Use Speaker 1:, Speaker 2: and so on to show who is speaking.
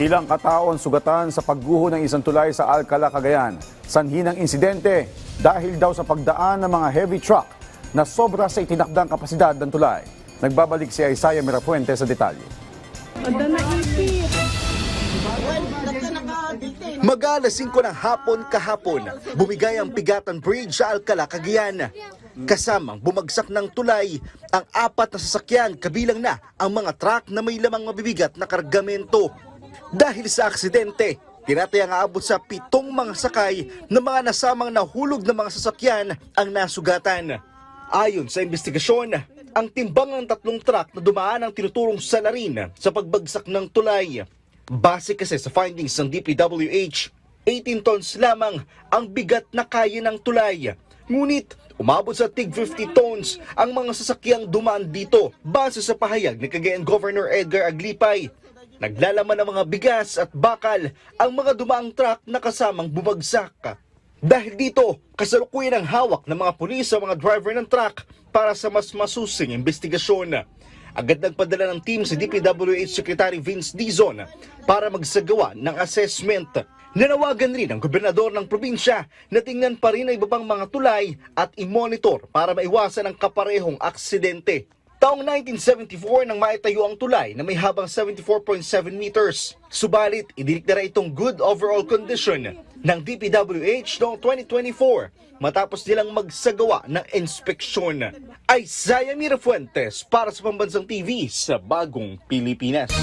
Speaker 1: Ilang katao ang sugatan sa pagguho ng isang tulay sa Alcala, Cagayan. Sanhi ng insidente dahil daw sa pagdaan ng mga heavy truck na sobra sa itinakdang kapasidad ng tulay. Nagbabalik si Isaiah Mirafuente sa detalye.
Speaker 2: Mag-alas 5 ng hapon kahapon, bumigay ang Pigatan Bridge sa Alcala, Cagayan. Kasamang bumagsak ng tulay ang apat na sasakyan kabilang na ang mga truck na may lamang mabibigat na kargamento. Dahil sa aksidente, tinatayang aabot sa pitong mga sakay na mga nasamang nahulog na mga sasakyan ang nasugatan. Ayon sa investigasyon, ang timbang ng tatlong truck na dumaan ang tinuturong salarin sa pagbagsak ng tulay. Base kasi sa findings ng DPWH, 18 tons lamang ang bigat na kaya ng tulay. Ngunit umabot sa tig 50 tons ang mga sasakyang dumaan dito base sa pahayag ni Cagayan Governor Edgar Aglipay. Naglalaman ng mga bigas at bakal ang mga dumaang truck na kasamang bumagsak. Dahil dito, kasalukuyan ang hawak ng mga pulis sa mga driver ng truck para sa mas masusing investigasyon. Agad nagpadala ng team sa DPWH Secretary Vince Dizon para magsagawa ng assessment. Nanawagan rin ang gobernador ng probinsya na tingnan pa rin ang iba pang mga tulay at i-monitor para maiwasan ang kaparehong aksidente. Taong 1974 nang maitayo ang tulay na may habang 74.7 meters. Subalit, idiniklara itong good overall condition ng DPWH noong 2024 matapos nilang magsagawa ng inspeksyon. Isaiah Mirafuentes para sa Pambansang TV sa Bagong Pilipinas.